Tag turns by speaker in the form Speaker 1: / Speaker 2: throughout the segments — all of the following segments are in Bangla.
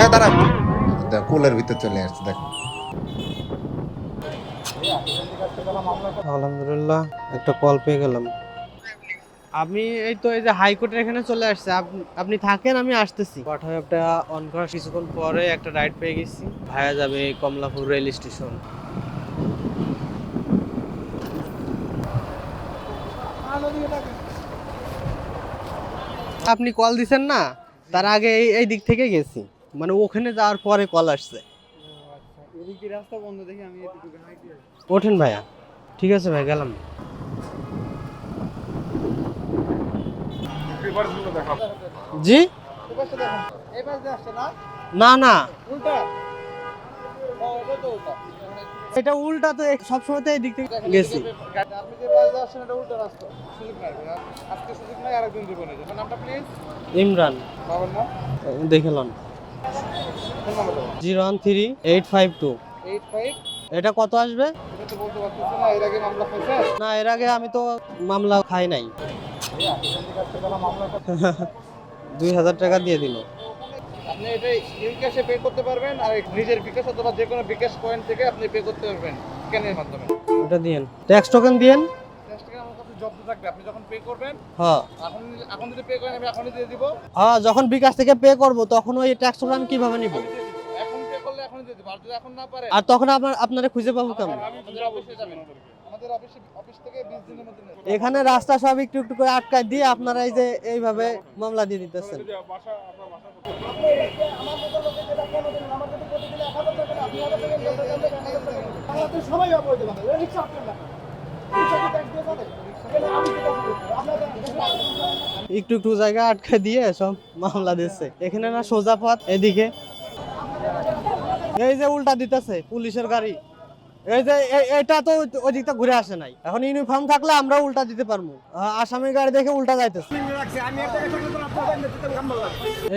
Speaker 1: হ্যাঁ কুলের ভিতর চলে আসছে দেখো।
Speaker 2: আলহামদুলিল্লাহ একটা কল পেয়ে গেলাম। আমি এই তো এই যে হাইকোর্টের এখানে চলে আসছে। আপনি থাকেন আমি আসতেছি। পাঠায় অন করার কিছুক্ষণ পরে একটা রাইড পেয়ে গেছি। ভায়া যাবে কমলাপুর রেল স্টেশন আপনি কল দিছেন না? তার আগে এই এই দিক থেকে গেছি। মানে ওখানে যাওয়ার পরে কল আসছে।
Speaker 3: রাস্তা বন্ধ দেখে আমি
Speaker 2: ওঠেন ভাইয়া ঠিক আছে ভাই গেলাম। জি?
Speaker 3: না
Speaker 2: না। না
Speaker 3: উল্টা তো
Speaker 2: এটা উল্টা তো সবসময় দিক থেকে গেছি
Speaker 3: এটা
Speaker 2: ইমরান। দেখে loan. Zero one three eight five two.
Speaker 3: Eight five?
Speaker 2: এটা কত আসবে?
Speaker 3: না এর আগে মামলা
Speaker 2: না এর আগে আমি তো মামলা খাই নাই। দুই হাজার টাকা দিয়ে দিল।
Speaker 3: আপনি এটা বিকাশে পে করতে পারবেন আর নিজের বিকাশ অথবা যে কোনো বিকাশ পয়েন্ট থেকে আপনি পে করতে পারবেন স্ক্যানের মাধ্যমে।
Speaker 2: ওটা দিয়েন। ট্যাক্স টোকেন দিয়েন।
Speaker 3: থাকবে। আপনি যখন পে করবেন
Speaker 2: হ্যাঁ।
Speaker 3: এখন এখন যদি পে করেন আমি এখনই দিয়ে দিব।
Speaker 2: হ্যাঁ যখন বিকাশ থেকে পে করব তখন ওই ট্যাক্স আমি কীভাবে নিব?
Speaker 3: আমি দিয়ে দিব। এখন পে করলে এখনই দিয়ে দিব। আর যদি এখন না পারে
Speaker 2: আর তখন আপনার আপনারা খুঁজে পাবো কেমন?
Speaker 3: আমাদের অফিসে যাবেন। আমাদের অফিসে অফিস থেকে 20 দিনের মধ্যে
Speaker 2: এখানে রাস্তা সব একটু একটু করে আটকায় দিয়ে আপনারা এই যে এইভাবে মামলা দিয়ে দিতেছেন।
Speaker 3: সবাই অবৈধ বাংলা রিক্সা আপনার
Speaker 2: একটু একটু জায়গা আটকে দিয়ে সব মামলা দিচ্ছে। এখানে না সোজা পথ, এদিকে। এই যে উল্টা দিতেছে পুলিশের গাড়ি। এই যে এটা তো ওই ঘুরে আসে নাই। এখন ইউনিফর্ম থাকলে আমরা উল্টা দিতে পারব। আসামি গাড়ি দেখে উল্টা যাইতেছে।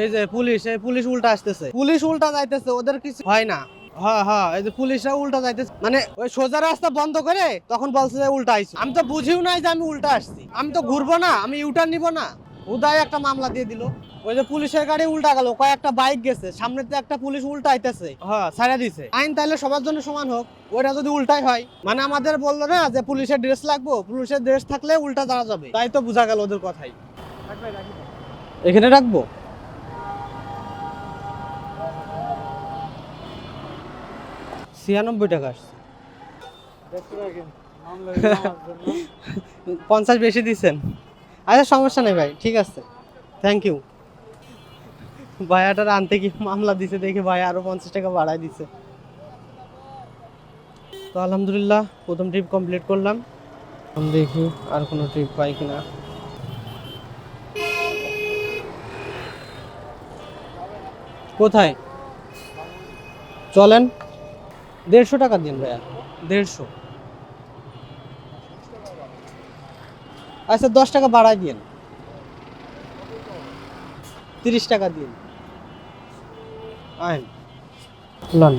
Speaker 2: এই যে পুলিশ, এই পুলিশ উল্টা আসতেছে। পুলিশ উল্টা যাইতেছে, ওদের কিছু হয় না। হ্যাঁ হ্যাঁ এই যে পুলিশরা উল্টা যাইতেছে। মানে ওই সোজা রাস্তা বন্ধ করে তখন বলছে যে উল্টা আইছি। আমি তো বুঝিও নাই যে আমি উল্টা আসছি। আমি তো ঘুরবো না আমি ইউটার্ন নিব না। উদয় একটা মামলা দিয়ে দিল। ওই যে পুলিশের গাড়ি উল্টা গেল কয়েকটা বাইক গেছে সামনে তো একটা পুলিশ উল্টা আইতেছে। হ্যাঁ ছাড়া দিছে। আইন তাহলে সবার জন্য সমান হোক ওইটা যদি উল্টাই হয়। মানে আমাদের বলল না যে পুলিশের ড্রেস লাগবো পুলিশের ড্রেস থাকলে উল্টা দাঁড়া যাবে। তাই তো বোঝা গেল ওদের কথাই। এখানে রাখব? ছিয়ানব্বই টাকা আসছে। পঞ্চাশ বেশি দিচ্ছেন আচ্ছা সমস্যা নেই ভাই ঠিক আছে। থ্যাংক ইউ ভাইয়াটার আনতে কি মামলা দিছে দেখে ভাই আরও পঞ্চাশ টাকা বাড়ায় দিছে। তো আলহামদুলিল্লাহ প্রথম ট্রিপ কমপ্লিট করলাম। দেখি আর কোনো ট্রিপ পাই কিনা। কোথায়? চলেন। দেড়শো টাকা দিন ভাইয়া দেড়শো। আচ্ছা দশ টাকা বাড়াই দিন তিরিশ টাকা দিন। আইন। লন।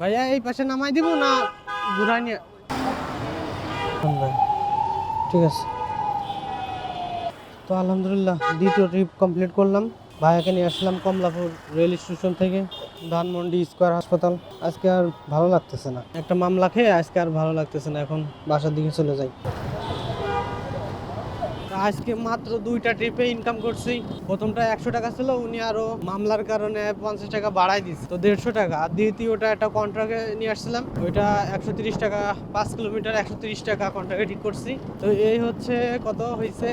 Speaker 2: ভাইয়া এই পাশে নামাই দিব না ঘুরাই নিয়ে ঠিক আছে। তো আলহামদুলিল্লাহ দ্বিতীয় ট্রিপ কমপ্লিট করলাম। ভাইয়াকে নিয়ে আসলাম কমলাপুর রেল স্টেশন থেকে। ধানমন্ডি স্কোয়ার হাসপাতাল। আজকে আর ভালো লাগতেছে না। একটা মামলা খেয়ে আজকে আর ভালো লাগতেছে না, এখন বাসার দিকে চলে যাই। আজকে মাত্র দুইটা ট্রিপে ইনকাম করছি। প্রথমটা একশো টাকা ছিল, উনি আরও মামলার কারণে পঞ্চাশ টাকা বাড়াই দিচ্ছে তো দেড়শো টাকা। আর দ্বিতীয়টা একটা কন্ট্রাক্টে নিয়ে আসছিলাম, ওইটা একশো তিরিশ টাকা, পাঁচ কিলোমিটার একশো তিরিশ টাকা কন্ট্রাক্টে ঠিক করছি। তো এই হচ্ছে কত হয়েছে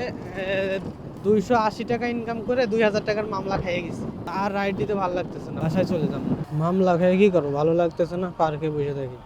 Speaker 2: দুইশো আশি টাকা ইনকাম করে দুই হাজার টাকার মামলা খেয়ে গেছি। আর রাইড দিতে ভালো লাগতেছে না। বাসায় চলে যাব। মামলা খেয়ে কি করব? ভালো লাগতেছে না? পার্কে বসে থাকি।